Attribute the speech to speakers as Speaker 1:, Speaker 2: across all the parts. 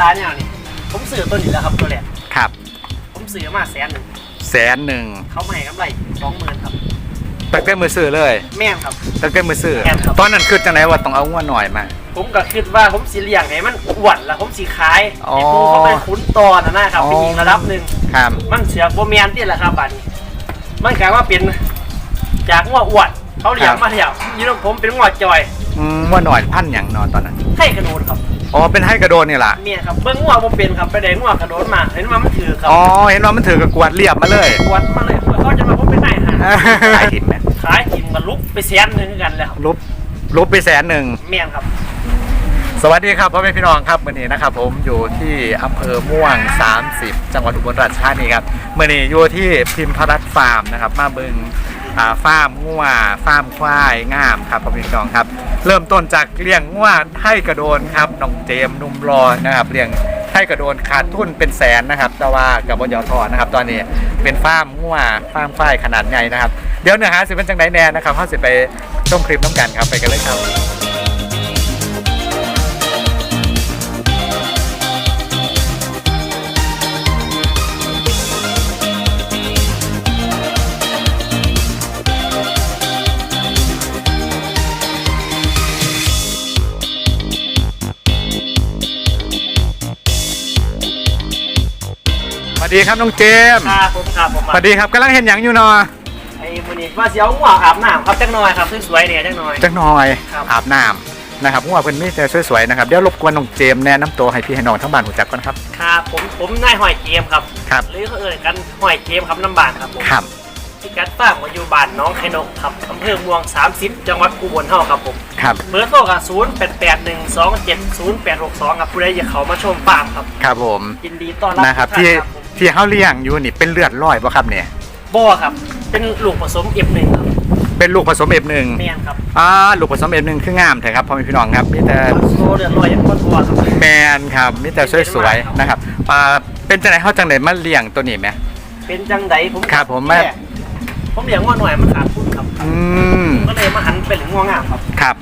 Speaker 1: มีงองามไม่ร้ายเนี่ยนี่ผมซื้อตัวนี้แล้วครับตัวแรก
Speaker 2: ครับ
Speaker 1: ผมซื้อมาแสนหนึ่ง
Speaker 2: แสนหนึ่ง
Speaker 1: เขามาให้กำไรสองหมื่นครับ
Speaker 2: ตั้งแต่มือซื้อเลย
Speaker 1: แม่นครับ
Speaker 2: ตั้งแต่มือซื้อ
Speaker 1: แม่นครับ
Speaker 2: ตอนนั้นคือจังไหนว่าต้องเอางวหน่อยมา
Speaker 1: ผมก็คิดว่าผมสีเลี้ยงให้มันอ้วนแล้วผมสีขาย
Speaker 2: อ๋อ
Speaker 1: ไอ้ปูเขาไปขุนตอนะนะครับเป็นอีกระดับหนึ่ง
Speaker 2: ครับ
Speaker 1: มันเสือกโบเมียนที่แหละครับบัดนี้ มันกลายว่าเป็นจากงัวอ้วนเขาเลี้ยงมาเถียวยี่น้องผมเป็นงัวจอย
Speaker 2: อืมงวหน่อยพันอย่างนอนตอนนั้น
Speaker 1: ให้กระโดดครับ
Speaker 2: อ๋อเป็นให้กระโดนนี่ล่ะ
Speaker 1: เมียครับเบิ้งงัวผมเป็นครับไปได้งัวกระโดดมาเห็นว่ามันถือครับ
Speaker 2: อ๋อเห็นว่ามันถือกับกวาดเรียบมาเลย
Speaker 1: ปวดมาเลยเขาจะมาผมเป็นนายหา
Speaker 2: ขายถิ่มไหม
Speaker 1: ขายกินกับลุกไปแสนหนึ่งกันแล้ว
Speaker 2: ลบลบไปแสนหนึ่ง
Speaker 1: เมียนครับ
Speaker 2: สวัสดีครับพ่อแม่พี่น้องครับมื่อนี้นะครับผมอยู่ที่อำเภอม่วง 30 จังหวัดอุบลราชธานีครับมื่อนี้อยู่ที่พิมพรัตน์ฟาร์มนะครับมาเบิงอ่า ฟาร์มงัวฟาร์มควายงามครับพี่น้องครับ เริ่มต้นจากเลี้ยงงัวไทยกระโดนครับน้องเจมนุ่มรอนะครับเลี้ยงไทยกระโดนขาดทุนเป็นแสนนะครับ แต่ว่ากับบยทนะครับ ตอนนี้เป็นฟาร์มงัวฟาร์มควายขนาดใหญ่นะครับ เดี๋ยวเนื้อหาสิเป็นจังไดแน่นะครับเขาสิไปชมคลิปน้ำกันครับไปกันเลยครับ ดีครับน้องเจมส์
Speaker 1: ครับผมครับผม
Speaker 2: สวัสดีครับกำลังเห็นอย่างอยู่เนอ
Speaker 1: ไอ้วันนี้ว่าเสียวงัวอาบน้ำครับจักหน่อยครับสวยๆเนี่ยจักหน่อย
Speaker 2: จักหน่อย
Speaker 1: ครับ
Speaker 2: อาบน้ำนะครับงัวเพิ่นมีแต่สวยๆนะครับเดี๋ยวรบกวนน้องเจมส์แนะนำตัวให้พี่ให้น้องทั้งบ้านรู้จักก่อนครับ
Speaker 1: ครับผมผมนายหอยเกมครับ
Speaker 2: ครับ
Speaker 1: หรือเขาเอ่ยกันหอยเกมครับน้ำบานครับผม
Speaker 2: ครับ
Speaker 1: ที่กัดฟ้าร์มอยู่บ้านน้องไข่นกครับอำเภอเมือง30 จังหวัดอุบลเฮาครับผม
Speaker 2: ครับ
Speaker 1: เบอร์โทรกับ0 8 8 1 2 7 0 8 6 2ครับผู้ใดอยากเข้ามาชมฟาร์มครับ
Speaker 2: ครับผม
Speaker 1: ยินดีต้อนรับ
Speaker 2: นะครับ
Speaker 1: ทุก
Speaker 2: ที่
Speaker 1: ท่านครับผม
Speaker 2: ที่เขาเลี้ยงอยู่นี่เป็นเลือดร้อยป่ะครับเนี่ย
Speaker 1: บ่ครับ เป็นลูกผสม F1 ครับ
Speaker 2: เป็นลูกผสมเอฟหนึ่ง
Speaker 1: แม่นครับ
Speaker 2: อ่าลูกผสมเอฟหนึ่งคืองามแท้ครับพ่อแม่พี่น้องครับมีแต่
Speaker 1: โซเดือดลอยยังบ่ทัวครับ
Speaker 2: แมนครับมีแต่สวยๆนะครับอ่าเป็นจังไหนเขาจังไหนมาเลี้ยงตัวนี้ไหม
Speaker 1: เป็นจังไดผม
Speaker 2: ครับผม
Speaker 1: แผมเลี้ยงว่าหน่อยมันขาดทุนครับ
Speaker 2: อืม
Speaker 1: ก็เลยมาหันเป็นเหลืองงองามครับ
Speaker 2: ครับ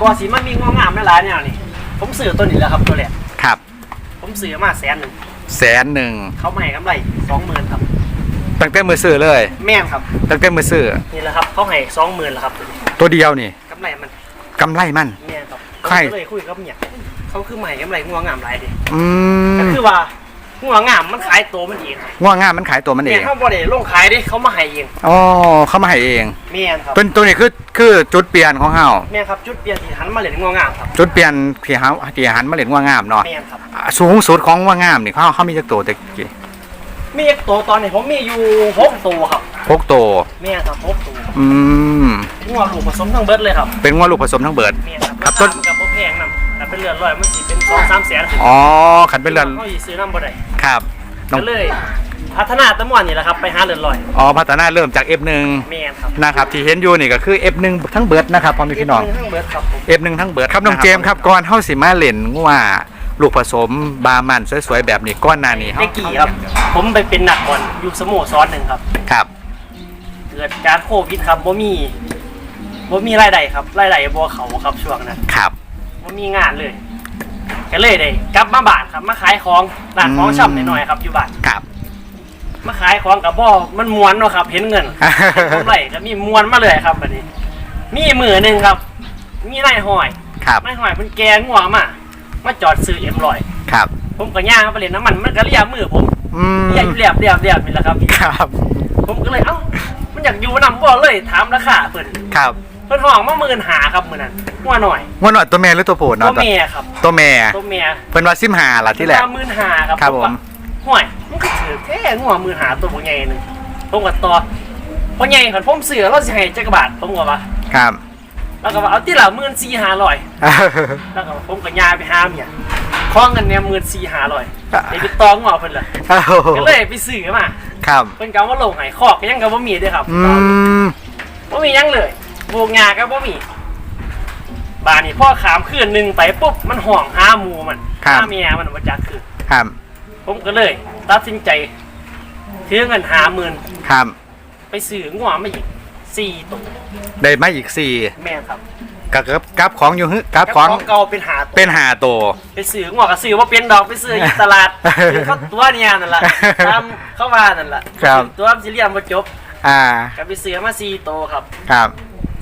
Speaker 1: ก่อนสีมันมีงองามไม่หลายเนี่ยนี่ ผมซื้อตัวนี้แล้วครับตัวแรก
Speaker 2: ครับ
Speaker 1: ผมซื้อมาแสนหนึ่ง
Speaker 2: แสนหนึ่ง
Speaker 1: เขามาให้กำไรสองหมื่นครับ
Speaker 2: ตั้งแต่มือซื้อเลย
Speaker 1: แม่นครับ
Speaker 2: ตั้งแต่มือซื้อ
Speaker 1: นี่แหละครับเขาให้สองหมื่นแล้วครับตัวนี้
Speaker 2: ตัวเดียวนี่
Speaker 1: กำไรมัน
Speaker 2: กำไรมัน
Speaker 1: แม่นครับ
Speaker 2: ใคร
Speaker 1: ผมก็เลยคุยกับเมียเขาคือใหม่กำไรงวงามหลายดิ
Speaker 2: อื
Speaker 1: ก็
Speaker 2: ม
Speaker 1: คือว่า งวงามมันขายตัวมันเอง
Speaker 2: ง่วงง่ามมันขายตัวมันเอ
Speaker 1: เนี่ย
Speaker 2: ง
Speaker 1: เขาบ่ได้ลงขายดิเขามาให้เอง
Speaker 2: อ๋อ เขามาให้เอง
Speaker 1: แม่นครับ
Speaker 2: ตัวตัวนี้คือคือจุดเปลี่ยนของเฮา
Speaker 1: แม่นครับจุดเปลี่ยนที่หันมาเหรียญงวงามครับ
Speaker 2: จุดเปลี่ยนที่เฮาที่หันมาเล่นง่วงงามเนาะ
Speaker 1: แม่นครับ
Speaker 2: อ่าสูงสุดของง่วงงามนี่เขาเขามีจักตัวตะกี้
Speaker 1: มีอีกตัวตอนนี้ผมมีอยู่หกตัวครับ
Speaker 2: พกตัว
Speaker 1: แม่นครับหกตัว
Speaker 2: อืม
Speaker 1: งัวลูกผสมทั้งเบิดเลยครับ
Speaker 2: เป็นง่วงลูกผสมทั้งเบิด
Speaker 1: แม่นครับ
Speaker 2: ครับ
Speaker 1: ต้
Speaker 2: ต้
Speaker 1: น
Speaker 2: น
Speaker 1: กับบ่แพงนำแต่ เป็นเรือนลอยมันสิเป็นสองสามแสน
Speaker 2: อ๋อขันเป็นเรือน
Speaker 1: เขาสิซื้อน้ำบ่ได้
Speaker 2: ครับน้อง
Speaker 1: ก็เลยพัฒนาตะม่วนนี่แหละครับไปหาเรือนลอย
Speaker 2: อ๋อพัฒนาเริ่มจาก F1
Speaker 1: แม่นครับ
Speaker 2: นะครับที่เห็นอยู่นี่ก็คือ F1 ทั้งเบิดนะครับพ่อแม่พี่น้อง
Speaker 1: เทั้งเบิดครับผม
Speaker 2: F1 ทั้งเบิดครับน้องเจมส์ครับก่อนเฮาสิมาเล่นงัวลูกผสมบามันสวยๆแบบนี้ก้อนหน้านี้เฮา
Speaker 1: เมื่อกี้ครับ ผมไปเป็นนักบอลอยู่สโมสรหนึ่งครับ
Speaker 2: ครับ
Speaker 1: เกิดการโควิดครับบ่มีบ่มีรายได้ครับรายได้บ่เขาครับช่วงนั้น
Speaker 2: ครับ
Speaker 1: บ่มีงานเลยก็เลยได้กลับมาบ้านครับมาขายของร้านของ
Speaker 2: อืม
Speaker 1: ช่ำหน่อยๆครับอยู่บ้าน
Speaker 2: ครับ
Speaker 1: มาขายของกับบ่มันมวนเนาะครับ เห็นเงินกำไรก็มีมวนมาเลยครับบัดนี้ มีมือหนึ่งครับ มีนายหอย
Speaker 2: ครับ
Speaker 1: นายหอยเป็นแกงหัวมามาจอดซื้อเอ็มลอย
Speaker 2: ครับ
Speaker 1: ผมก็ย่างไปเล่นน้ำมันมันก็เรียบมือผม
Speaker 2: อืม
Speaker 1: เรียบเรียบเรียบเรียบนี่แหละครับ
Speaker 2: ครับ
Speaker 1: ผมก็เลยเอ้ามันอยากอยู่นำบ่เลยถามราคาเพิ่น
Speaker 2: ครับ
Speaker 1: เพิ่นห้องมาหมื่นหาครับมื้อนั้นหัวหน่อย
Speaker 2: งัวหน่อยตัวแม่หรือตัวผู้
Speaker 1: ตั
Speaker 2: เนาะ
Speaker 1: วเมียครับ
Speaker 2: ตัวแม่
Speaker 1: ตัวเมีย
Speaker 2: เพิ่นว่าซิมหาล่ะที่แหละ
Speaker 1: หมื่นหาครับ
Speaker 2: ครับผม
Speaker 1: ห่วยมันก็ถือแค่หัวหมื่นหาตัวบ่ใหญ่หนึงผมก็ต่อพ่อใหญ่คันผมซื้อเราสิให้จักบาทผมก็ว่า
Speaker 2: ครับ
Speaker 1: แล้วก็ว่าเอาที่ละหมื่นสี่ห้าร้อยแล้วก็ผมก็ยาไปหาเมียขอเงินเนี่ยหมื่นสี่ห้าร้อยเดี๋ยวไปตองหัวเพิ่นเลยก็เลยไปซื้อมา
Speaker 2: ครับ
Speaker 1: เพิ่นก็เอามาลงให้คอกก็ยังก็บ่มีเด้วยครับ
Speaker 2: อืม
Speaker 1: บ่มีหยังเลย โบกงาก็บ่มีบานนี่พ่อขามคืนหนึงไปปุ๊บมันห่องหาหมูมันหาเมียมันบ่จักคือ
Speaker 2: ครับ
Speaker 1: ผมก็เลย ตัดสินใจถือเงินหาหมื่น
Speaker 2: ครับ
Speaker 1: ไปซื้องัวมาอีกสี่ตัว
Speaker 2: ได้มาอีกสี่
Speaker 1: แม่นครับ
Speaker 2: กับกับกับของอยู่ฮึกับของ
Speaker 1: เก่าเป็นหาตัว
Speaker 2: เป็นหาตัว
Speaker 1: ไปซื้อหัวกับซื้อว่าเป็นดอกไปซื้ออยู่ตลาด ซื้อเขาตัวเนี่ยนั่นแหละตามเข้ามานั่นแหละ
Speaker 2: ครับ
Speaker 1: ตัวมันสิเรียมมาจบ
Speaker 2: อ่า
Speaker 1: กับไปซื้อมาสี่โตวครับ
Speaker 2: ครับ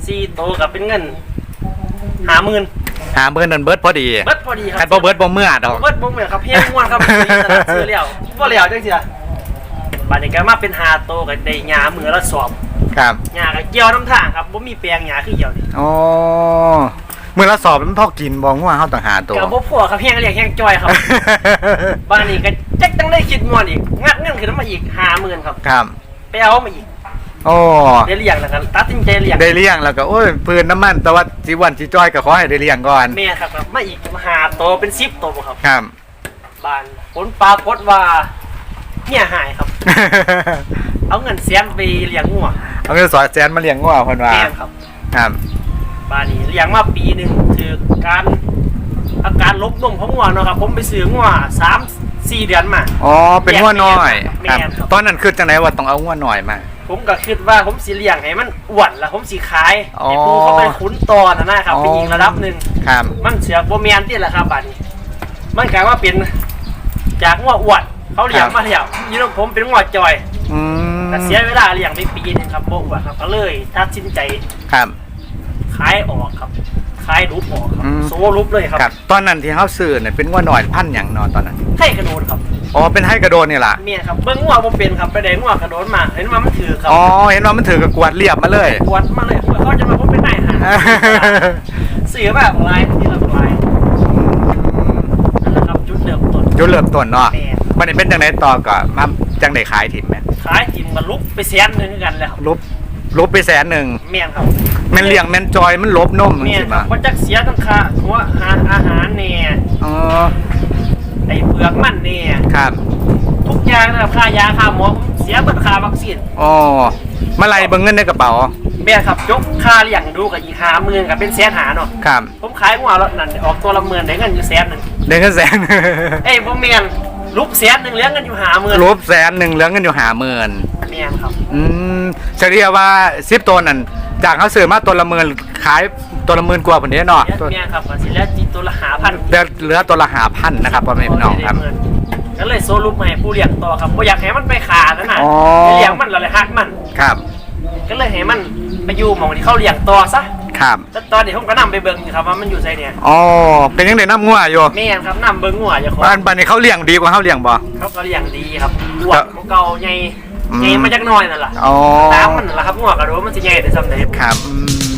Speaker 1: สี่โตวกับเป็นเงินหาหมื่น
Speaker 2: หาเบิร์นนันเบิร์ดพอดี
Speaker 1: เบิดพอดีครั
Speaker 2: คันบ่เบิร์ดบ่เมื่อดอก
Speaker 1: เบิดบ่เหมือนครับเพียงม่วนครับซื้อตลาดซื้อแล้วบ่แล้วจังซี่ล่ะบัดนี้ก็มาเป็นหาโตวกับได้หญ้ามือละสอบ
Speaker 2: ครับ
Speaker 1: หญ้าก็เกี่ยวน้ำทางครับบ่มีแปลงหญ้าคือเกี่ยวนี่
Speaker 2: โอ้มือละสอบมันพอกินบ่ง่วงเฮาต้องหาตัว
Speaker 1: ก็บ่พอครับเพียงเรียกแห้งจ้อยครับ บ้านนี้ก็จักจังได้คิดม่วนอีกงัดเงินขึ้นมาอีก50,000ครับ
Speaker 2: ครับ
Speaker 1: ไปเอามาอีก
Speaker 2: โอ้
Speaker 1: ได้เลี้ยงแล้วก็ตัดสินใจเลี้ยง
Speaker 2: ได้เลี้ยงแล้วก็โอ้ยปืนน้ำมันแต่ว่าจีวันจีจ้อยก็ขอให้ได้เลี้ยงก่อน
Speaker 1: แม่ครับครับมาอีกหาโตเป็นสิบโตบ่ครับ
Speaker 2: ครับ
Speaker 1: บ้านผลปรากฏว่าเนี่ยหายครับ เอาเงินแสนไปเลี้ยงงัว
Speaker 2: เอาเงินสอดแสนมาเลี้ยงงัวเพิ่นว่า
Speaker 1: แม่ครับ
Speaker 2: ครับ
Speaker 1: บ้านนี้เลี้ยงมาปีหนึ่งถือการอาการลบนมของงัวเนาะครับผมไปซื้องัวสามสี่เดือนมา
Speaker 2: อ๋อเป็นงัวน้อย
Speaker 1: แม่
Speaker 2: ครับ
Speaker 1: ครับ
Speaker 2: ตอนนั้นคือจังไหนว่าต้องเอางัวน้อยมา
Speaker 1: ผมก็คิดว่าผมสิเลี้ยงให้มันอ้วนแล้วผมสิขาย
Speaker 2: อ๋อ
Speaker 1: ไอ้ปูเขาเป็นขุนตอนะนะครับ
Speaker 2: อ๋อ
Speaker 1: ไปอีกระดับหนึ่ง
Speaker 2: ครับ
Speaker 1: มันเสือกโบเมียนที่แหละครับบัดนี้มันกลายว่าเป็นจากงัวอ้วนเขาเลี้ยงมาเลี้ยงยี่น้องผมเป็นงัวจอย
Speaker 2: อืม
Speaker 1: แต่เสียเวลาเลี้ยงไปปีหนึงครับโบอ้วนครับก็เลยตัดสินใจ
Speaker 2: ครับ
Speaker 1: ขายออกครับ ขายรูปออกครับ
Speaker 2: อืม
Speaker 1: โซรูปเลยครับ
Speaker 2: ครับ ตอนนั้นที่เฮาซื้อเนี่ยเป็นงัวน้อยพันธุ์หยังเนอนตอนนั้น
Speaker 1: ให้กระโดดครับ
Speaker 2: อ๋อ เป็นให้กระโดนนี่ล่ะ
Speaker 1: เมียครับเบิ้งงัวผมเป็นครับไปได้งัวกระโดดมาเห็นว่ามันถือครับ
Speaker 2: อ๋อ เห็นว่ามันถือกับกวาดเรียบมาเลย
Speaker 1: ปวดมาเลยเขาจะมาผมเป็นนายหาเสือแบบลายที่เราลายนั่นแหละครับจุดเริ่มต้น
Speaker 2: จุดเริ่มต้นเนาะ
Speaker 1: แม่
Speaker 2: มันนี่เป็นจังไดต่อก็มาจังไดขายถิ่มไหม
Speaker 1: ขายกินมาลุกไปแสนหนึงคือกันแล้วครับ
Speaker 2: ลบลบไปแสนหนึ่ง
Speaker 1: เมียนครับ
Speaker 2: แม่นเลี้ยงแม่นจอยมันลบนมมัน
Speaker 1: เมียน
Speaker 2: สิ
Speaker 1: ครับ
Speaker 2: มา
Speaker 1: มันจักเสียทั้งค่าหัวอาหารอาหารเนี่ย
Speaker 2: อ๋อ
Speaker 1: ไอ้เปลือกมันเนี่ย
Speaker 2: ครับ
Speaker 1: ทุกอย่างนะครับค่ายาค่าหมอผมเสียเบิดค่าวัคซีน
Speaker 2: อ๋อมาไล่เบิ่งเงินในกระเป๋า
Speaker 1: เมียนครับยกค่าเลี้ยงดูกับอีกหาหมื่นกับเป็นแสนหาเนาะ
Speaker 2: ครับ
Speaker 1: ผมขายงัวแล้วนั่นออกตัวละหมื่นได้เงินอยู่แสนหนึ่ง
Speaker 2: เดือนเงินแสน
Speaker 1: เอ้ยผมเมียนลุกแสนหนึ่งเหลี้ยงเงินอยู่หาหมื่น
Speaker 2: ลบแสนหนึ่งเหลือเงินอยู่หาหมื่น
Speaker 1: เมียนครับ
Speaker 2: อืมเฉลี่ยว่าสิบตัวนั่นจากเขาซื้อมาตัวละหมื่นขายตัวละหมื่นกว่าผนนี้เนาะตัว
Speaker 1: เมียนครับก็สิแล้วจีตัวละหาพัน
Speaker 2: เหลือเหลือตัวละหาพันนะครับพ่อแม่พี่น้องครับ
Speaker 1: ก็เลยโซลุปมาให้ผู้เลี้ยงต่อครับบ่อยากให้มันไปขาดนะน่ะ
Speaker 2: อ๋อ
Speaker 1: ไปเลี้ยงมันแล้วเลยฮักมัน
Speaker 2: ครับ
Speaker 1: ก็เลยให้มันไปอยู่หมองที่เขาเลี้ยงต่อซะ
Speaker 2: ครับ
Speaker 1: แต่ตอนนี้ผมก็นำไปเบิ่งอยู่ครับว่ามันอยู่ไสเนี่ย
Speaker 2: อ๋อเป็นยังไงน้ำงัวอยู่
Speaker 1: แม่นครับนำเบิ่งงัวอย่าขอ
Speaker 2: บ้านบ้านนี้เขาเลี้ยงดีกว่าเขาเลี้ยงบ่
Speaker 1: เขาก็เลี้ยงดีครับอ้วนของเก่าใหญ่
Speaker 2: อืม
Speaker 1: ใหญ่มาจากน้อยนั่นล่ะ
Speaker 2: อ๋อ
Speaker 1: ตามมันนั่นล่ะครับงัวกระโดดมันสิใหญ่ได้ซ้ำไหน
Speaker 2: ครับอืม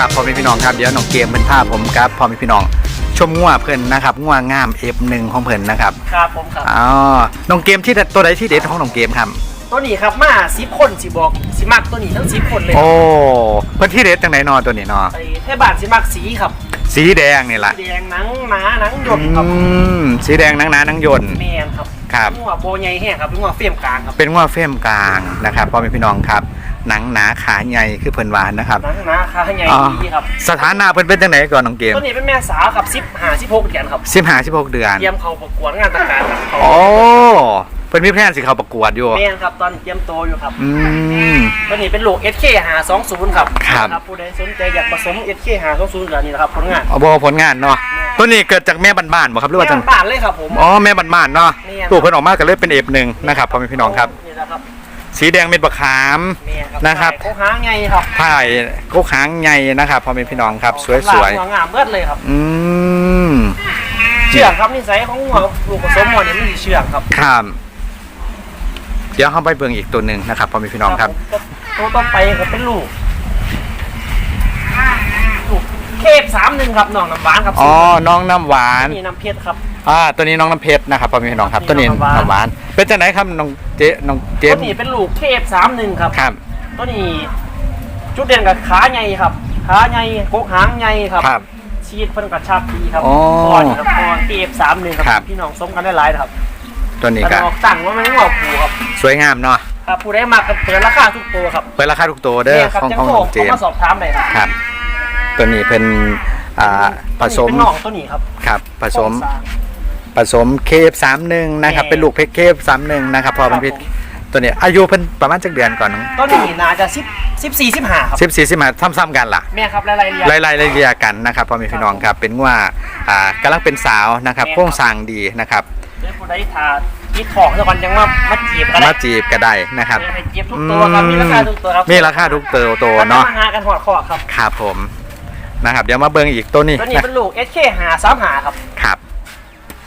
Speaker 2: ครับพ่อแม่พี่น้องครับเดี๋ยวน้องเกมเพิ่นพาผมครับพ่อแม่พี่น้องชมงัวเพิ่นนะครับงัวงาม F1 ของเพิ่นนะครับ
Speaker 1: ครับผมครับ
Speaker 2: อ๋อน้องเกมที่ตัวใดที่เด็ดของน้องเกมครับ
Speaker 1: ตัวนี้ครับมา10คนสิบอกสิมักตัวนี้ทั้ง10คนเลย
Speaker 2: โอ้เพิ่นที่เด็ดจังไหนนอตัวนี้นอ
Speaker 1: ไอ้เทบ้านสิมักสีครับ
Speaker 2: สีแดงนี่ล่ะ
Speaker 1: สีแดงหนังหนาหนังหยดครับ
Speaker 2: อืมสีแดงนังหนานังยนต์
Speaker 1: แม่นครับ
Speaker 2: ครับ
Speaker 1: งัวโบใหญ่แห้งครับเป็นงัวเฟียมกลางครับ
Speaker 2: เป็นงัวเฟรมกลางนะครับพ่อแม่พี่น้องครับ หนังหนาขาใหญ่คือเพิ่นวานนะครับ
Speaker 1: หนังหนาขาใหญ่
Speaker 2: อ๋อ
Speaker 1: ดีครับ
Speaker 2: สถานะเพิ่นเป็นจังไหนก่อนน้องเกม
Speaker 1: ตัวนี้เป็นแม่สาวครับ10 5 16เดือนครับ
Speaker 2: 15 16เดือน
Speaker 1: เตรียมเขาประกวดงานต่างๆครับเขา
Speaker 2: โอ้เพิ่นมีแพลนสิเข้าประกวดอยู่
Speaker 1: แม่นครับตอนเตรียมโตวอยู่ครับ
Speaker 2: อืม
Speaker 1: ตัวนี้เป็นลูก SK 520ครับ
Speaker 2: ครับ
Speaker 1: นะผู้ใดสนใจอยากผสม SK 520เดือนนี้นะครับผลงาน
Speaker 2: เอาบ่ผลงานเนาะตัวนี้เกิดจากแม่บ้านๆบ่ครับหรือว่าจัง
Speaker 1: แม่บ้านเลยครับผม
Speaker 2: อ๋อแม่บ้านๆเนาะ
Speaker 1: แม่น
Speaker 2: ตู้เพิ่นออกมาก็เลยเป็นเอฟหนึ่งนะครับพ่อแม่พี่น้องครับ
Speaker 1: นี่นะครับ
Speaker 2: สีแดงเม็ดบะขาม
Speaker 1: แม่ครับ
Speaker 2: นะครับ
Speaker 1: โคหางไงครับ
Speaker 2: ถ่ายโคกหางใหญ่นะครับพ่อแม่พี่น้องครับ สวย
Speaker 1: หัวงามเบิดเลยครับ
Speaker 2: ๆอืม
Speaker 1: เชือกครับนิสัยของหัวลูกผสมหมดเนี่ยมันสิเชือกครับ
Speaker 2: ครับเดี๋ยวเข้าไปเบิ่งอีกตัวหนึ่งนะครับพ่อแม่พี่น้องครับ
Speaker 1: ผมตัวต่อไปก็เป็นลูกลูก เคฟสามหนึ่งครับน้องน้ำหวานครับ
Speaker 2: อ๋อน้องน้ำหวาน
Speaker 1: นี่น้ำเพชรครับ
Speaker 2: อ่าตัวนี้น้องน้ำเพชรนะครับพ่อแม่พี่น้องครับ ตัวนี้
Speaker 1: น้องน้ำ
Speaker 2: น้ำหวาว
Speaker 1: หานน
Speaker 2: เป็นจังไหนครับน้องเจน้องเจ
Speaker 1: ตัว
Speaker 2: มส์
Speaker 1: นี้เป็นลูกเคฟสามหนึ่งครับ
Speaker 2: ครับ
Speaker 1: ตัวนี้จุดเด่นกับขาใหญ่ครับขาใหญ่กกหางใหญ่ครับ
Speaker 2: ครับ
Speaker 1: ชีดเพิ่นกระชับดีครับ
Speaker 2: อ๋อ
Speaker 1: คอนครับคอนเคฟสามหนึ่งค
Speaker 2: ครั
Speaker 1: รับพี่น้องสมกันได้หลายนะครับ
Speaker 2: ตัวนี้
Speaker 1: แต่
Speaker 2: ก็
Speaker 1: ออกสั่งว่ามันหัวผูครับ
Speaker 2: สวยงามเนาะ
Speaker 1: ครับผู้ได้มากกันเปิดราคาทุกตัวครับ
Speaker 2: เปิดราคาทุกตัวเด้อ
Speaker 1: เนี่ยครับ
Speaker 2: ของ
Speaker 1: จัง
Speaker 2: ของ
Speaker 1: โทร
Speaker 2: น้องเจม
Speaker 1: เขามา
Speaker 2: ส์
Speaker 1: สอบถามเลยครับ
Speaker 2: ครับ ตัวนี้เป็นอ่าผสม
Speaker 1: เป็นน้องตัวนี้ครับ
Speaker 2: ครับผสม
Speaker 1: โครงสร้าง
Speaker 2: ผสมเคฟสามหนึ่งนะครับ
Speaker 1: แม่
Speaker 2: เป็นลูกเพชรเคฟสามหนึ่งนะครับพอเป็น
Speaker 1: ครับ
Speaker 2: พิษ
Speaker 1: ผม
Speaker 2: ตัวนี้อายุเพิ่นประมาณจักเดือนก่อนน้อง
Speaker 1: ตัวนี้น่าจะสิบสิบสี่สิบห้าครับ
Speaker 2: สิบสี่สิบห้าซ้ำๆกันล่ะ
Speaker 1: แม่ครับรายละเอียด
Speaker 2: ไล่ๆเรียกันนะครับพ่อแม่พี่น้องครับเป็นว่าอ่ากำลังเป็นสาวนะครับ
Speaker 1: แม่ครับ
Speaker 2: โครงสร้างดีนะครับ
Speaker 1: เดี๋ยวผู้ใดทาคิดของสักวันยังว่ามาจีบกัน
Speaker 2: มาจีบก็ได้นะครับ
Speaker 1: ให้จีบทุกตัวครับมีราคาทุกตัวครับ
Speaker 2: มีราคาทุกตัวตัวเนาะ
Speaker 1: มาหากันหอดคอครับ
Speaker 2: ครับผม นะครับเดี๋ยวมาเบิ่งอีกตัวนี้
Speaker 1: ตัวนี้เป็นลูก SK หาสามหาครับ
Speaker 2: ครับ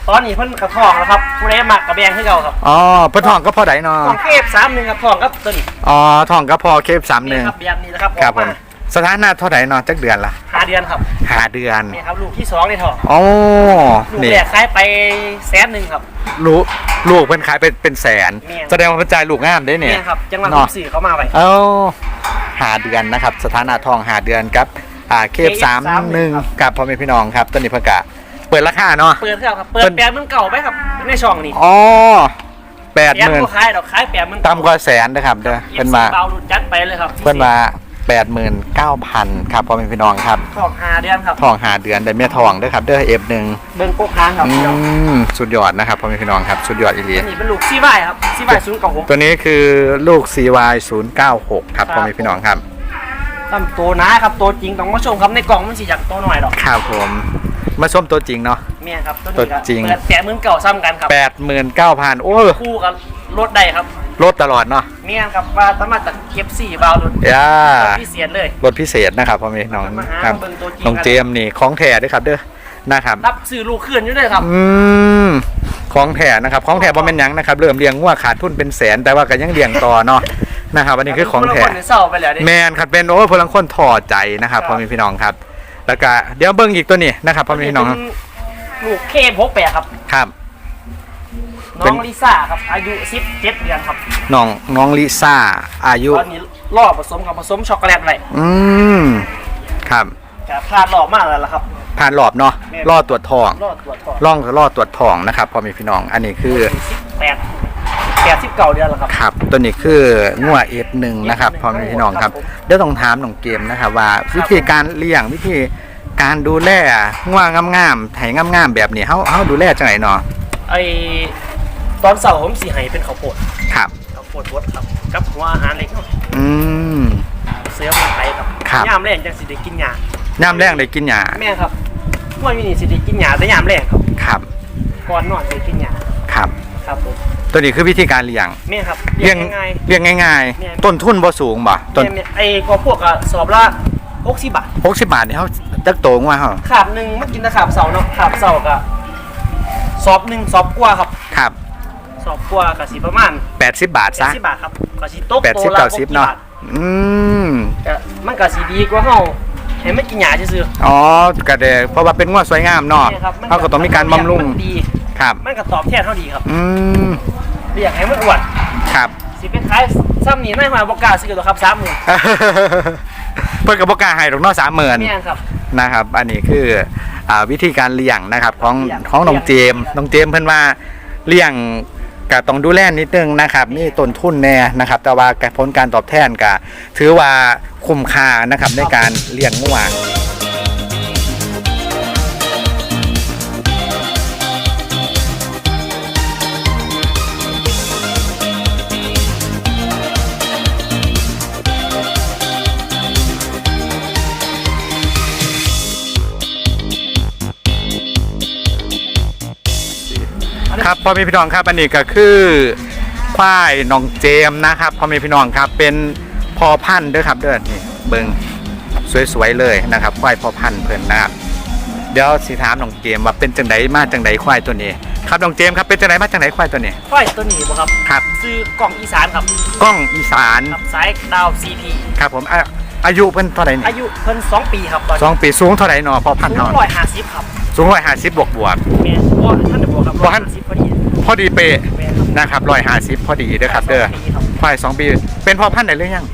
Speaker 1: ตอนนี้เพิ่นกระทองแล้วครับผู้ใดมักกระแบงให้เราครับ
Speaker 2: อ๋อเพ่นทองก็พอได้เนาะ
Speaker 1: ทองเคฟสามหนึ่งครับทองครับตัวนี้
Speaker 2: อ๋อทองก็พอเคฟสามหนึ่ง
Speaker 1: ครับแบบนี้นะครับ
Speaker 2: ครับ
Speaker 1: อ
Speaker 2: ผ
Speaker 1: อก
Speaker 2: ม
Speaker 1: มา
Speaker 2: สถานะเท่าไหร่เนาะจักเดือนละ
Speaker 1: หาเดือนครับ
Speaker 2: ห้าเดือน
Speaker 1: นี่ครับลูกที่สองในทอง
Speaker 2: อ๋อ
Speaker 1: ลูก
Speaker 2: นี่
Speaker 1: แรกขายไปแสนหนึ่งครับ
Speaker 2: ลูกลูกเพิ่นขายเป็นเป็นแสน
Speaker 1: แม่น
Speaker 2: แสดงว่าเพิ่นจ่ายลูกงามได้เนี่ย
Speaker 1: นี่ครับจังหวะ
Speaker 2: เนาะ
Speaker 1: ผมสื่อเขามาไป
Speaker 2: เอาหาเดือนนะครับ สถานะทองหาเดือนครับ อ่าเคฟสามหนึ่ง
Speaker 1: ครับ
Speaker 2: กับพ่อแม่พี่น้องครับตัวนี้เพิ่นกะเปิดราคาเนาะ
Speaker 1: เปิดครับครับเปิด
Speaker 2: เพิ่น
Speaker 1: แปดหมื่นเก่าไปครับในช่องนี้
Speaker 2: อ๋อแปด
Speaker 1: แป
Speaker 2: ห
Speaker 1: ด
Speaker 2: มื่น
Speaker 1: ก็ขายดอกขายแปดหมื่น
Speaker 2: ต่ำกว่าแสนนะครับเด้อเพิ่นมา
Speaker 1: เบาหลุดจัดไปเลยครับ
Speaker 2: เพิ่นมาแปดหมื่นเก้าพันครับพ่อแม่พี่น้องครับ
Speaker 1: ทองหาเดือนครับ
Speaker 2: ทองหาเดือนได้เมียทองเด้อครับเด้อเอฟหนึ่ง
Speaker 1: เบิ้งโป๊กค้างครับ
Speaker 2: อืมสุดยอดนะครับพ่อแม่พี่น้องครับสุดยอดอีหลี
Speaker 1: อันนี้เป็นลูกซีไวครับซีไวศูนย์เก่าหก
Speaker 2: ตัวนี้คือลูก CY 096ครับพ่อแม่พี่น้องครับ
Speaker 1: ตั้มตัวหนะครับตัวจริงต้องมาชมครับในกล่องมันสีจากตัวหน่อยดอก
Speaker 2: ครับผม มาส้มตัวจริงเนาะ
Speaker 1: แม่ครับตัว
Speaker 2: ตัว
Speaker 1: นี้ครับ
Speaker 2: จริง
Speaker 1: เปิดแปดหมื่นเก่าซ้ำกันครับ
Speaker 2: 89,000โอ้ย
Speaker 1: คู่กับรถได้ครับ
Speaker 2: ลดตลอดเนาะ
Speaker 1: แม่ครับว่าสามารถตัดเก็บสี่บาวหลุด
Speaker 2: ย่า
Speaker 1: พิเศษเลย
Speaker 2: ลดพิเศษนะครับพ่อแม่พี่น้อง
Speaker 1: มาหา
Speaker 2: ครับ
Speaker 1: เบิ่งตัวจริง
Speaker 2: น้องเจมส์นี่ของแท้ด้วยครับเด้อนะครับ
Speaker 1: รับซื้อลูกขึ้นอยู่เลยครับ
Speaker 2: อืมของแท้นะครับของแท้บ่แม่นหยังนะครับ เริ่มเลี้ยงงัวขาดทุนเป็นแสนแต่ว่าก็ยังเลี้ยงต่อเนาะ นะครับอันนี้คือของแท้
Speaker 1: คนเศร้าไปแล้วดิ
Speaker 2: แมนครับเป็นโอ้ยพลังคนถอดใจนะครับพ่อแม่พี่น้องครับ แล้วก็เดี๋ยวเบิ่งอีกตัวนี้นะครับพ่อแม่พี่น้อง
Speaker 1: เป็นลูกเคพกแปะครับ
Speaker 2: ครับเป็
Speaker 1: น้
Speaker 2: น
Speaker 1: องลิซ่าครับอายุสิบเจ็ดเดือนครับ
Speaker 2: น้องน้องลิซ่าอายุ
Speaker 1: ตอนนี้รอบผสมกับผสมช็อกโกแลตอะไร
Speaker 2: อืมครับ
Speaker 1: จะพลาดรอบมากแล้วล่ะครับ
Speaker 2: ผ่านรอบเนาะ
Speaker 1: แม่น
Speaker 2: รอดตรวจทอง
Speaker 1: รอดตรวจทอง
Speaker 2: ล่องรอดตรวจทองนะครับพ่อแม่พี่น้องอันนี้คือ
Speaker 1: สิบแปด แปดสิบเก้าเดือนแล้วครับ
Speaker 2: ครับ ตัวนี้คืองัวเอฟหนึ่งนะครับ
Speaker 1: F1
Speaker 2: พ่อแม่พี่น้องครับ
Speaker 1: ครับผม
Speaker 2: เดี๋ยวต้องถามน้องเกมนะครับ ว่าวิธีการเลี้ยงวิธีการดูแลงัวงามๆไถงามๆแบบนี้เฮาเฮาดูแลจังไหนเนาะ
Speaker 1: ไอตอนเสาร์ผมสีไห้เป็นข้าวโพด
Speaker 2: ครับ
Speaker 1: ข้าวโพดบดครับกับหัวอาหารเล็กน้อย
Speaker 2: อืม
Speaker 1: เสือมันไทยครับ
Speaker 2: ครับ
Speaker 1: ยามแรงจังสิได้กินหญ้า
Speaker 2: น้ำแรงได้กินหญ้า
Speaker 1: แม่ครับหัวอยู่นี่สิได้กินหญ้าแต่ยามแรงครับ
Speaker 2: ครับ
Speaker 1: ก่อนนอนสิได้กินหญ้า
Speaker 2: ครับ
Speaker 1: ครับผม
Speaker 2: ตัวนี้คือวิธีการเลี้ยง
Speaker 1: แม่ครับ
Speaker 2: เลี้ยง
Speaker 1: ง่าย
Speaker 2: เลี้ยงง่าย
Speaker 1: เนี่ย
Speaker 2: ๆ ต้นทุนบ่สูงบ่
Speaker 1: ๆ
Speaker 2: ต้น
Speaker 1: แม่ๆไอ้ก็พวกอะสอบละ60บาท
Speaker 2: 60บาทนี่เฮาจักโตงว่าเฮา
Speaker 1: ขาบหนึ่งมันกินแต่ขาบเสาเนาะขาบเสาก็สอบหนึ่งสอบกว่าครับ
Speaker 2: ครับ
Speaker 1: สอบกว่าก็สิประมาณ
Speaker 2: 80บาทซะ
Speaker 1: 80บาทครับก็สิตก
Speaker 2: 80
Speaker 1: ตัวละ
Speaker 2: 90เนาะ
Speaker 1: บท
Speaker 2: อืม
Speaker 1: ก็มันก็สิดีกว่าเฮาให้มันกินหญ้าซื่อ
Speaker 2: อ๋อก็ได้เพราะว่าเป็นงัวสวยงาม
Speaker 1: ๆ
Speaker 2: เนาะ
Speaker 1: เนี่ยครับน
Speaker 2: เฮาก็ต้องมีการบำรุง
Speaker 1: มันดี
Speaker 2: ครับ
Speaker 1: มันก็ตอบแทนเท่าดีครับ
Speaker 2: อืม
Speaker 1: เรียกให้มันอ้วน
Speaker 2: ครับ
Speaker 1: สิเป็นขายซ้ำนี่นายมาบ่กล้าซื้อตัวครับ30,000
Speaker 2: เพิ่นก็บ่กล้าให้ดอกเนาะ30,000
Speaker 1: แม่นครับ
Speaker 2: นะครับ อันนี้คืออ่าวิธีการเลี้ยงนะครับของ
Speaker 1: เลี้ยง
Speaker 2: ของน้องเจมส์
Speaker 1: เลี้ยง
Speaker 2: น้องเจมส์เพิ่นว่าเลี้ยงก็ต้องดูแลนิดนึงนะครับนี่ต้นทุนแน่นะครับ แต่ว่าผลการตอบแทนก็ถือว่าคุ้มค่านะครับในการเลี้ยงงัว ครับพ่อแม่พี่น้องครับอันนี้ก็คือควายน้องเจมส์นะครับพ่อแม่พี่น้องครับเป็นพอพันธุ์เด้อครับเด้อนี่เบิงสวยๆเลยนะครับควายพอพันธุ์เพิ่นนะครับเดี๋ยวสิถามน้องเจมส์ว่าเป็นจังไดมาจังไดควายตัวนี้ ครับน้องเจมส์ครับเป็นจังไดมาจังไดควายตัวนี้
Speaker 1: ควายตัวนี้บ่ครับ
Speaker 2: ครับ
Speaker 1: ซื้อกล่องอีสานครับ
Speaker 2: กล้องอีสาน
Speaker 1: ครับสายดาว CP
Speaker 2: ครับผมอะอายุเพิ่นเท่าไหร่นี่
Speaker 1: อายุเพิ่น2ปีครับตอน
Speaker 2: สองปีสูงเท่าไหร่เนาะพอพัน
Speaker 1: สู
Speaker 2: เท่าง
Speaker 1: ร้อยห้าสิบครับ
Speaker 2: สูงร้อยห้าสิบบวกบวก
Speaker 1: แม่นบ่ท่านได้บอ กครับ
Speaker 2: บ่
Speaker 1: ร้อย
Speaker 2: ทัน
Speaker 1: ห้าสิบพอดี
Speaker 2: พอดีเป๊ะ
Speaker 1: แม่นครับ
Speaker 2: นะครับร้อยห้าสิบพอดีเด้อครับเด้อ
Speaker 1: สงปีครับ
Speaker 2: ควายสองปีเป็นพ่อพันธุ์ได้หรือยัง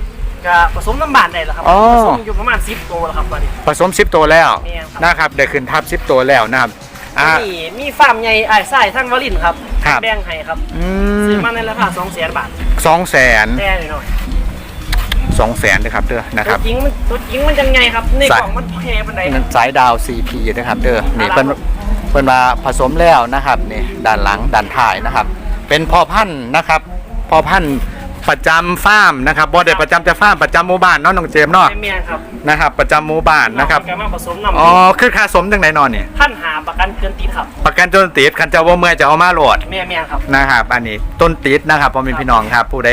Speaker 1: ก็ผสมน้ำบานได้แล้วครับ
Speaker 2: อ๋อ
Speaker 1: ผสมอยู่ประมาณ10ตัวแล้วครับตอนนี้
Speaker 2: ผสมสิบตัวแล้ว
Speaker 1: แม่นครับ
Speaker 2: นะครับได้ขึ้นทับสิบตัวแล้วนะครับอ่า
Speaker 1: มีมีฟาร์มใหญ่อ้ายไส้ท่านวลินทร์ครับ
Speaker 2: ครับ
Speaker 1: แบ่งให้ครับ
Speaker 2: อื
Speaker 1: ซื้อ
Speaker 2: ม
Speaker 1: มาในราคา200,000บาท
Speaker 2: สองแสน
Speaker 1: แน่หน่อย
Speaker 2: สองแสนนะครับเด้อนะค
Speaker 1: ตั
Speaker 2: รั
Speaker 1: ว
Speaker 2: บ
Speaker 1: จริงมันตัวจริงมันยังไงครับใน
Speaker 2: สาย
Speaker 1: กล่องมันแพงปานใดค
Speaker 2: นั่
Speaker 1: รับ
Speaker 2: นสายดาว CP นะครับเด้อนี่
Speaker 1: ครับ
Speaker 2: เพิ่น เพิ่นมาผสมแล้วนะครับนี่ด้านหลังด้านท้ายนะครับ เป็นพ่อพันธุ์นะครับพ่อพันธุ์ประจำฟาร์มนะครับบ่ได้ประจำจะฟาร์มประจำหมู่บ้านเนาะน้องเจมส์เนาะ
Speaker 1: แม่นครับ
Speaker 2: นะครับ ประจำหมู่บ้านนะครับ
Speaker 1: ก็มาผสมน้ำ
Speaker 2: อ๋อคือค่าสมจังไหนนอนเนี่ย
Speaker 1: ท่านหาประกันเกินตีครับ
Speaker 2: ประกันจนติดคันเจะว่าเมื่อยจะเอามาโหลด
Speaker 1: แม่แม่นครับ
Speaker 2: นะครับอันนี้ต้นติดนะครับพ่อแม่พี่น้องครับ ผู้ใด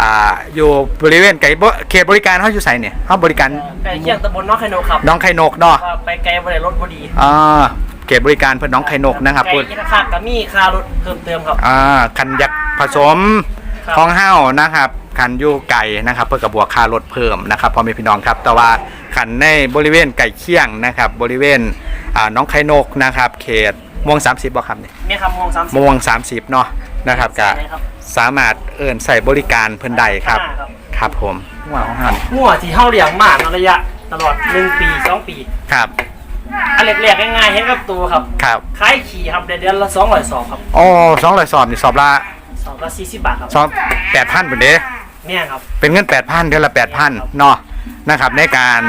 Speaker 2: อ่าอยู่บริเวณไกลบ่เขตบริการเขาอยู่ไสเนี่ยเขาบริการ
Speaker 1: ไก่เคียงตำบลน้องไคโนครับ
Speaker 2: น้องไข่นกเนาะ
Speaker 1: ว่าไปไกลบ่ได้รถบ่ดี
Speaker 2: อ่า เขตบริการเพื่อนน้องไข่นกนะครับ
Speaker 1: ไก่
Speaker 2: พูด
Speaker 1: กินค่าก็มีค่ารถเพิ่มเติมครับ
Speaker 2: อ่าคันอยากผสม
Speaker 1: ครับ
Speaker 2: ของเฮ้านะครับคันอยู่ไก่นะครับ เพื่อกับบวกค่ารถเพิ่มนะครับพ่อแม่พี่น้องครับ แต่ว่าคันในบริเวณไก่เคียงนะครับ บริเวณอ่าน้องไข่นกนะครับ เขตม่วง 30บ่ครับเนี่ย
Speaker 1: แม่ครับมองสามสิบ
Speaker 2: ม่วง 30เนาะนะครับก็
Speaker 1: ใช่ครับ
Speaker 2: สามารถเอิ่นใส่บริการเพิ่นได้ครับ
Speaker 1: ครับ
Speaker 2: ครับผมว้าวหัน
Speaker 1: หัวที่เฮาเลี้ยงมาในระยะ ตลอด1ปี2ปี
Speaker 2: ครับ
Speaker 1: อันแรกๆง่ายๆเห็นกับตัวครับ
Speaker 2: ครับ
Speaker 1: ขายขี่ครับเดือนละ200สอบครับ
Speaker 2: อ๋อสองร้อยสอบนี่สอบละ
Speaker 1: สอบละ40บาทครับ
Speaker 2: สอบแปดพันเป็นเด้
Speaker 1: แม่ครับ
Speaker 2: เป็นเงินแปดพันเดือนละแปดพันเนาะนะครับ ในการ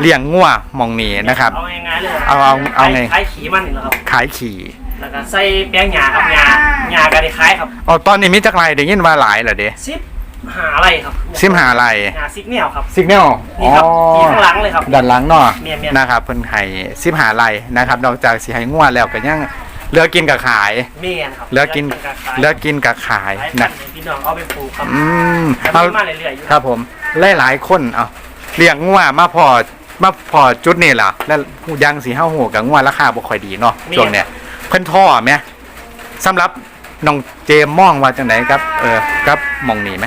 Speaker 2: เลี้ยงงัวหมองนี้นะครับ
Speaker 1: เอาง่ายๆเลยครับ
Speaker 2: เอาเอาเอาไง
Speaker 1: ขายขี่มันนี่แหละครับ
Speaker 2: ขายขี่
Speaker 1: แล้วก็ใส่แป้งหญ้าครับหญ้าหญ้าก็ได้ขายครับ
Speaker 2: อ๋อตอนนี้มีจักไรได้ยินว่าหลายเหรอเด้
Speaker 1: 10 หาอะไรครับ
Speaker 2: ซิมหาไร
Speaker 1: หญ้าซิกแนวครับ
Speaker 2: สิกแนล
Speaker 1: นี่ครับที่ข้างหลังเลยครับ
Speaker 2: ด้านหลังเนาะ
Speaker 1: เมียนๆ
Speaker 2: นะครับเพิ่นให้ซิมหาไรนะครับนอกจากสิให้งัวแล้วก็ยังเหลือกินกับขาย
Speaker 1: แม่นครับ
Speaker 2: เหลือกิน
Speaker 1: ขาย
Speaker 2: เหลือกินกับขาย
Speaker 1: ขาย
Speaker 2: นะ
Speaker 1: พันธุ์ให้พี่น้องเอาไปปลูกครับ
Speaker 2: อืม
Speaker 1: แต่
Speaker 2: เอา
Speaker 1: มีมาเรื่อยๆอยู่
Speaker 2: ครับผมหลายๆคนเอาเลี้ยงงัวมาพอมาพอจุดนี้ล่ะ แล้วยังสีห้าหัวกับงัวราคาบ่ค่อยดีเนาะช่วงเนี้ยเพิ่นท่อไหมสำหรับน้องเจมมองว่าจังไหนครับ เออครับมองนี่ไหม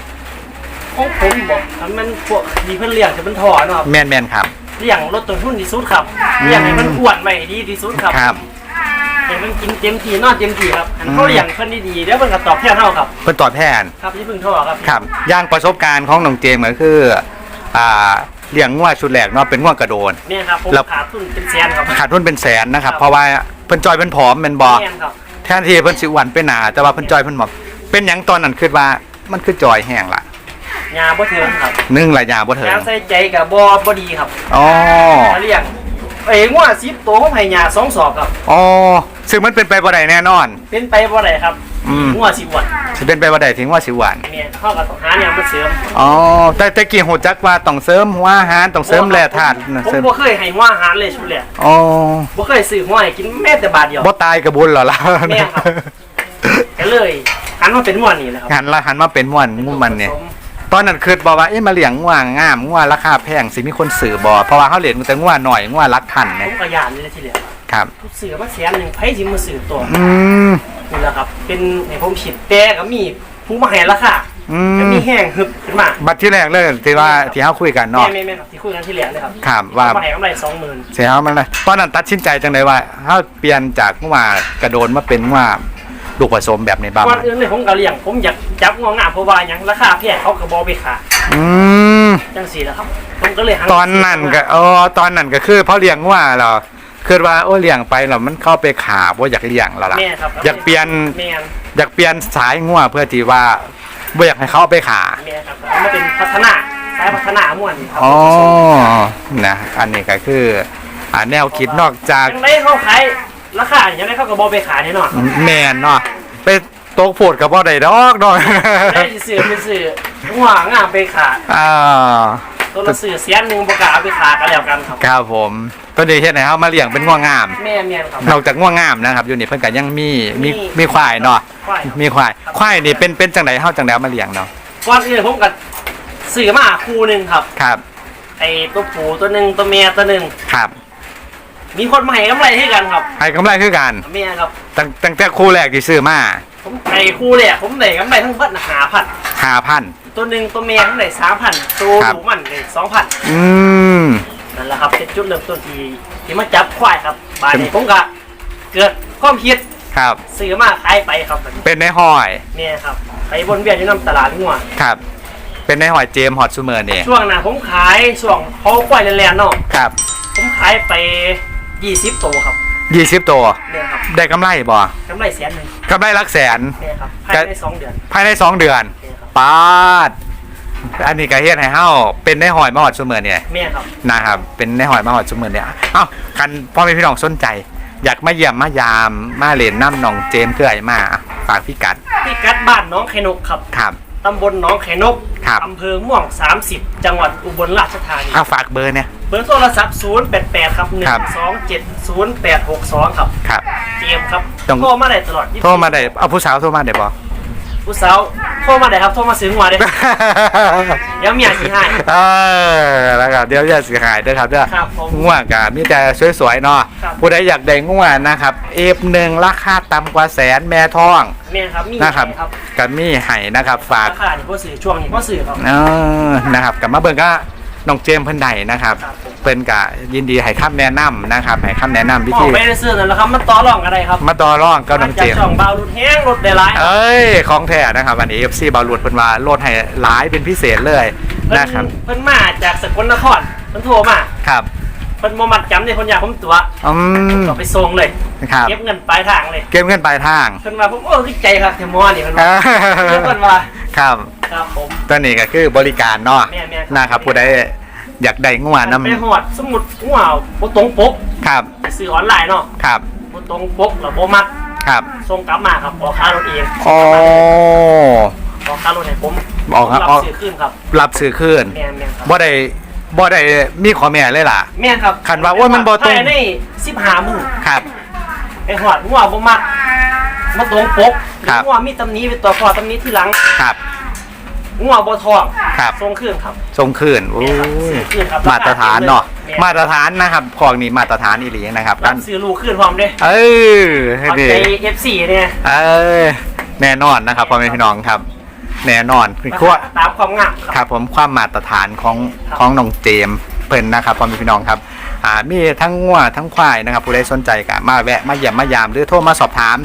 Speaker 1: ของผมบอกอันมันพวกมีเพิ่นเลี้ยงจะเป็นถอเนาะครับ
Speaker 2: แม่นแม่นครับ
Speaker 1: เลี้ยงลดต้นทุนที่สุดครับเลี้ยงให้มันอ้วนไว้ดีที่สุดครับ
Speaker 2: ครับ
Speaker 1: ให้มันกินเต็มที่นอนเต็มที่ครับอันเขา
Speaker 2: อืม
Speaker 1: เลี้ยงเพิ่นดีๆเดี๋ยวเพิ่นก็ตอบแทนเฮาครับ
Speaker 2: เพิ่นตอบแทน
Speaker 1: ครับที่เพิ่งท่อครับ
Speaker 2: ครับอย่างประสบการณ์ของน้องเจมก็คืออ่าเลี้ยงงัวชุดแรกเนาะเป็นงัวกระโดน
Speaker 1: เนี่ยครับผม
Speaker 2: แล้ว
Speaker 1: ขาดทุนเป็นแสนครับ
Speaker 2: ขาดทุนเป็นแสนนะครับ
Speaker 1: ครับ
Speaker 2: เพราะว่าเพิ่นจอยเพิ่นผอมแม่นบ่
Speaker 1: แม่นครับ
Speaker 2: แทนที่เพิ่นสิอ้วนเป็นหนาแต่ว่าเพิ่นจอยเพิ่นหมอบเป็นหยังตอนนั้นคิดว่ามันคือจอยแห้งล่ะ
Speaker 1: ยาบ่เทิงครับ
Speaker 2: หนึ่งระยะบ่ถึง
Speaker 1: ยาใส่ใจกับบ่บ่ดีครับ
Speaker 2: อ๋อ
Speaker 1: มาเลี้ยงเอ้ยงัว10ตัวผมให้ยาสองศอกครับ
Speaker 2: อ๋อซึ่งมันเป็นไปบ่ได้แน่นอน
Speaker 1: เป็นไปบ่ได้ครับ
Speaker 2: อืม
Speaker 1: งัวสิอ้วน
Speaker 2: สิเป็นไปบ่ได้ถึงว่าสิหวาน
Speaker 1: เนี่ยเฮาก็ต้องหาเนี่ยมาเสริม
Speaker 2: อ๋อแต่แต่กี้ฮู้จักว่าต้องเสริมหัวอาหารต้องเสริมแร่ธาตุ
Speaker 1: ผม
Speaker 2: เสริม
Speaker 1: บ่เคยให้หัวอาหารเลยชุดแรก
Speaker 2: อ๋อ
Speaker 1: บ่เคยซื้อหัวให้กินแม้แต่บาทเดียว
Speaker 2: บ่ตายก็บุญแล้วล่ะ
Speaker 1: แม่ครับก็เลยหันมาเป็นหัวนี่แหละครับ
Speaker 2: หันละหันมาเป็นม่วนงูมันเนี่ย
Speaker 1: ผส
Speaker 2: ตอนนั้นคิดบ่ว่าเอ๊ะมาเลี้ยงงัวงามงัวราคาแพงสิมีคนซื้อบ่เพราะว่าเฮาเลี้ยงแต่งัวหน่อยงัวรักทัน
Speaker 1: ผ
Speaker 2: เนี่ย
Speaker 1: มก็ยานนี่แหละทีเดียว
Speaker 2: ครับ
Speaker 1: ทุกซื้อมาแสนหนึงไผสิมาซื้อตัว
Speaker 2: อืม
Speaker 1: นี่แหละครับ เป็นให้ผมคิดแต่ก็มีผู้มาให้ราคา
Speaker 2: อื
Speaker 1: ก็
Speaker 2: ม
Speaker 1: มีแห้งฮึบขึ้นมา
Speaker 2: บัดที่แรกเลยที่ว่าที่เฮาคุยกัน
Speaker 1: แม่
Speaker 2: เนาะ
Speaker 1: แม่แม่ครับที่คุยกันที่แรกเลยครับ
Speaker 2: ครับว่า
Speaker 1: มาให้กำไร20,000
Speaker 2: เสียมันเลยตอนนั้นตัดสินใจจังไดว่าเฮาเปลี่ยนจากงัวกระโดนมาเป็นงัว ลูกผสมแบบนี้บ้าง
Speaker 1: ก่อนอื่นเลยผมก็เลี้ยงผมอยากจับงองามเพราะว่าหยังราคาแพงเขาก็บ่ไปขาย
Speaker 2: อืม
Speaker 1: จังซี่แหละครับผมก็เลยหั
Speaker 2: ตอนนั้นก็อ๋อตอนนั้นก็คือเพราะเลี้ยงงัวเหรอคือว่าโอ้เลี้ยงไปแล้วมันเข้าไปขาบ่อยากเลี้ยงแล้วล่ะ
Speaker 1: แม่ครับ
Speaker 2: อยากเปลี่ยน
Speaker 1: แม่น
Speaker 2: อยากเปลี่ยนสายงัวเพื่อที่ว่าบ่อยากให้เขาเอาไปขา
Speaker 1: แม่ครับเอามาเป็นพัฒนาสายพัฒนาม่วนครั
Speaker 2: อ๋อ นะ อันนี้ก็คืออ่าแนวคิดนอกจาก
Speaker 1: ยังได้เขาขาย ราคาอย่างได้เขาก็บอไปขายแน่นอน
Speaker 2: แมนเนาะไปโต๊ะโพดกับบ่ได้ดอกดอก
Speaker 1: ได้สิซื้อไปซื้อหัวงามไปขาย
Speaker 2: อ่า
Speaker 1: ตัวละซื้อเสียนหนึ่งประกล้าศเอาไปขายกันแล้วกันครับ
Speaker 2: ครับผมตัวนี้เฮ็ดให้เฮามาเลี้ยงเป็นง่วงงาม
Speaker 1: แม่แม่นครับ
Speaker 2: นอกจากง่วงงามนะครับอยู่นี่เพิ่นก็ยังมีมี
Speaker 1: มี
Speaker 2: มีควายเนาะ
Speaker 1: ควายครับ
Speaker 2: มีควายควายนี่เป็นเป็นจังไดเฮาจังไดเอามาเลี้ยงเนาะ
Speaker 1: ก่อนอื่นผมก็ซื้อมาคู่หนึ่งครับ
Speaker 2: ครับ
Speaker 1: ไอ้ตัวผูตัวหนึ่งตัวเมียตัวหนึ่ง
Speaker 2: ครับ
Speaker 1: มีคนมาให้กำไรให้กันครับ
Speaker 2: ให้กำไรคือกัน
Speaker 1: เมียครับ
Speaker 2: ตั้งตั้งแต่คู่แรกที่ซื้อมา
Speaker 1: ผมไปคู่เลยผมได้กำไรทั้งเบิดหาพัน
Speaker 2: ห้าพัน
Speaker 1: ตัวหนึ่งตัวเมียผมได้สามพันตัว
Speaker 2: ครับ
Speaker 1: หนูมันได้สองพัน
Speaker 2: อืม
Speaker 1: นั่นแหละครับเป็นจุดเริ่มต้นที่ที่มาจับควายครับบานนี้ผมก็เกิดความคิด
Speaker 2: ครับ
Speaker 1: ซื้อมาขายไปครับบัดนี้
Speaker 2: เป็นในห้อย
Speaker 1: เนี่ยครับไปบนเวียนอยู่น้ำตลาดงัว
Speaker 2: ครับ เป็นในหอยเจมส์ฮอตซูเมอร์นี่
Speaker 1: ช่วงนั้นผมขายช่วงเขาควายแลนๆเนาะ
Speaker 2: ครับ
Speaker 1: ผมขายไป 20ตัวครับ
Speaker 2: ยี่สิบตัว
Speaker 1: เนี่ยครับ
Speaker 2: ได้กำไรบ่
Speaker 1: กำไรแสนหนึ่ง
Speaker 2: กำไรหลักแสน
Speaker 1: เนี่ยครับภายในสองเดือน
Speaker 2: ภายในสองเดือน
Speaker 1: เนี่ยครับ
Speaker 2: ปาด อันนี้ก็เฮ็ดให้เฮาเป็นในหอยมาฮอดซูเมอร์เนี่ย
Speaker 1: แม่ครับ
Speaker 2: นะครับเป็นในหอยมาฮอดซูเมอร์เนี่ยเอ้ากันพ่อแม่พี่น้องสนใจ อยากมาเยี่ยมมายามมาเล่นน้ำหนองเจมส์คือไอ้มาฝากพี่กัด
Speaker 1: ที่กัดบ้านน้องไข่นกครับ
Speaker 2: ครับ
Speaker 1: ตำบลหน้องไข่นก
Speaker 2: ครับ
Speaker 1: อำเภอม่วง 30 จังหวัดอุบลราชธานี
Speaker 2: เอาฝากเบอร์เนี่ย
Speaker 1: เบอร์โทรศัพท์ 088 ครับ
Speaker 2: ครับ
Speaker 1: 127 0862 ครับ
Speaker 2: ครับ
Speaker 1: เกมครับ
Speaker 2: ต้อง
Speaker 1: โทรมาได้ตลอด24
Speaker 2: โทรมาได้เอาผู้สาวโทรมาได้บ่
Speaker 1: ผู้สาวโทรมาได้ครับโทรมาซื้อหัวได้เดี๋ยวเมียขี้ให้
Speaker 2: เออแล้วก็เดี๋ยวจะเสียหายด้วยครับเด้อ
Speaker 1: ครับผม
Speaker 2: ง่วงกับมีแต่สวยๆเนาะ
Speaker 1: ครับ
Speaker 2: ผู้ใดอยากได้ง่วงนะครับ เอฟหนึ่งราคาต่ำกว่าแสนแม่ท้อง
Speaker 1: แม่ครับมี
Speaker 2: นะครับ
Speaker 1: ครับ
Speaker 2: กับมีไห้นะครับ ฝาก
Speaker 1: ราคานี่พ่อสื่อช่วงนี้พ่อสื่อครับ
Speaker 2: เออนะครับกับมาเบิ่งก็ น้องเจมส์เพิ่นใดนะครับ
Speaker 1: ครับผม
Speaker 2: เพิ่นกะยินดีให้คำแนะนำนะครับให้คำแนะนำวิ
Speaker 1: ออ
Speaker 2: ธี
Speaker 1: กไปได้ซื้อนั่นแหละครับมันต่อรองอะไรครับ
Speaker 2: มาต่อรองกับน้องเจ
Speaker 1: จาก
Speaker 2: มส์
Speaker 1: ช่องเบารถแห้งรถได้หลาย
Speaker 2: เอ้ย ของแท้นะครับวันนี้ FC บอลลูดเพิ่นว่าโลดให้หลายเป็นพิเศษเลย
Speaker 1: เพิ่น
Speaker 2: นะครับ
Speaker 1: เพิ่นมาจากสกลนครเพิ่นโทรมา
Speaker 2: ครับ
Speaker 1: เพิ่นบ่มัดจำเนี่ยเพิ่นอยากผมตัว
Speaker 2: อืม
Speaker 1: ก็ไปส่งเลย
Speaker 2: ครับ
Speaker 1: เก็บเงินปลายทางเลย
Speaker 2: เก็บเงินปลายทาง
Speaker 1: เพิ่นว่าผมโอ้ดีใจครับแทมอนี่เพิ่นว่าเพิ่นว่า
Speaker 2: ครับ
Speaker 1: ครับผม
Speaker 2: ตัวนี้ก็คือบริการเนาะ
Speaker 1: แม่นๆครับ
Speaker 2: นะครับผู้ใดอยากได้งวน้
Speaker 1: ไปหอดสมุดหัวบ่ตรงปกำ
Speaker 2: ครับ
Speaker 1: ไปซื้อออนไลน์เนาะ
Speaker 2: ครับ
Speaker 1: บ่ตรงปกแล้วบ่มัก
Speaker 2: ครับ
Speaker 1: ส่งกลับมาครับออกค่ารถเอง
Speaker 2: โอ้
Speaker 1: ออกค่ารถให้ผม
Speaker 2: ออกครับ
Speaker 1: รั
Speaker 2: ออก
Speaker 1: ซื้อขึ้นครับ
Speaker 2: รับซื้อคืน
Speaker 1: แม่นแม่นครับ
Speaker 2: บ่ได้บ่ได้มีขอแม่เลยล่ะ
Speaker 1: แม่นครับ
Speaker 2: คันว่าโอ้ยมันบ่ตรง
Speaker 1: ภายใน15มื้อ
Speaker 2: ครับ
Speaker 1: ไอ้หอดหัวบ่มักมาตรงปก
Speaker 2: ครับ
Speaker 1: หัวมีตำหนี้เป็นตัวคอตำหนี้ที่หลัง
Speaker 2: ครับ
Speaker 1: หัวบ่ทอง
Speaker 2: ครับ
Speaker 1: ทรงเครื่องครับ
Speaker 2: ส่งคืนโอ้
Speaker 1: เนี่ยครับ
Speaker 2: ย
Speaker 1: ซื้อคืนครับ
Speaker 2: มาตรฐานเนาะ
Speaker 1: เนี่ย
Speaker 2: มาตรฐานนะครับของนี่มาตรฐานอีหลีนะครับ
Speaker 1: รั
Speaker 2: กับน
Speaker 1: ซื้อลูกคืนพร้อมเด้
Speaker 2: เออให้
Speaker 1: เอา
Speaker 2: ดี
Speaker 1: ใจ FC เนี่ย
Speaker 2: เออแน่นอนนะครับพ่อแม่พี่น้องครับ แน่นอนคือขั้ว
Speaker 1: ตามความงามครับ
Speaker 2: ครับผมความมาตรฐานของ
Speaker 1: ครับ
Speaker 2: ของน้องเจมส์เพิ่นนะครับพ่อแม่พี่น้องครับอ่ามีทั้งงัวทั้งควายนะครับ ผู้ใดสนใจก็มาแวะมาเยี่ยมมายามหรือโทรมาสอบถาม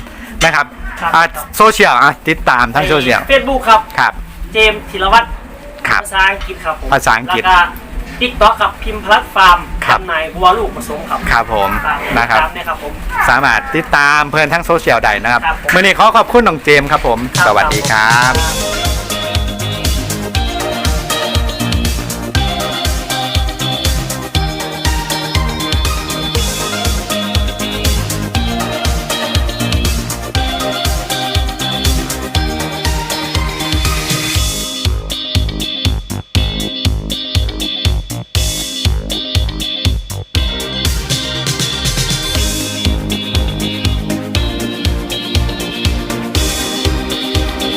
Speaker 2: นะครับ
Speaker 1: ครับ
Speaker 2: อ่าโซเชียลอะติดตามทั้งโซเชียล
Speaker 1: เฟซบุ๊กครับ
Speaker 2: ครับ
Speaker 1: เจมส์ธีรวัตร
Speaker 2: ครับ
Speaker 1: ภาษาอังกฤษครับผม
Speaker 2: ภาษาอังกฤษ
Speaker 1: แล้วก็ทิกต็อกครับพิมพ์พลัดฟาร์ม
Speaker 2: ครับ
Speaker 1: จำหน่ายวัวลูกผสมครับ
Speaker 2: ครับผม
Speaker 1: ฝาก
Speaker 2: นะครับ
Speaker 1: ตามเนี่ยครับผม
Speaker 2: สามารถติดตามเพื่อนทั้งโซเชียลได้นะครับ
Speaker 1: ครับผม
Speaker 2: มื่อนี้ขอขอบคุณน้องเจมส์ครับผม สวัสดีครับ
Speaker 1: ครับ